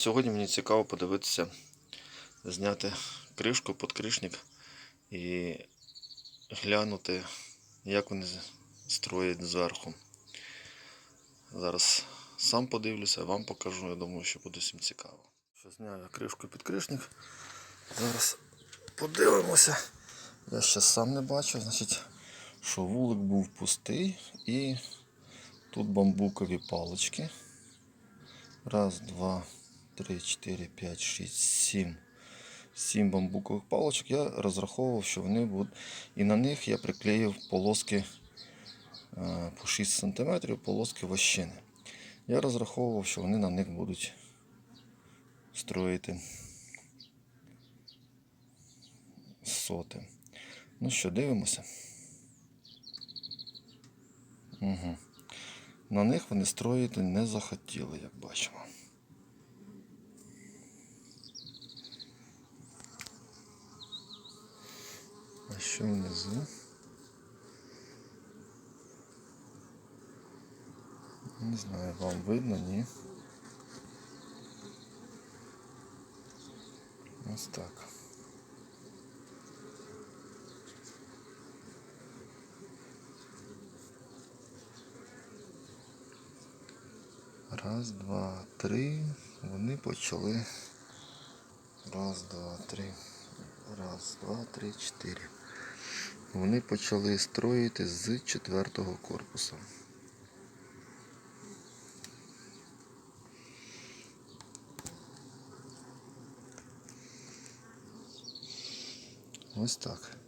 Сьогодні мені цікаво подивитися, зняти кришку, подкришник і глянути, як вони строять зверху. Зараз сам подивлюся, вам покажу, я думаю, що буде всім цікаво. Що зняв я кришку підкришник. Зараз подивимося. Я ще сам не бачу, значить, що вулик був пустий і тут бамбукові палички. Раз, два, три, чотири, п'ять, шість, сім. Сім бамбукових паличок. Я розраховував, що вони будуть. І на них я приклеїв полоски е, по 6 см, полоски вощини. Я розраховував, що вони на них будуть строїти соти. Ну що, дивимося. Угу. На них вони строїти не захотіли, як бачимо. Що внизу? Не знаю, вам видно, ні. Ось так. Раз, два, три. Вони почали. Раз, два, три. Раз, два, три, чотири. Вони почали строїти з четвертого корпусу. Ось так.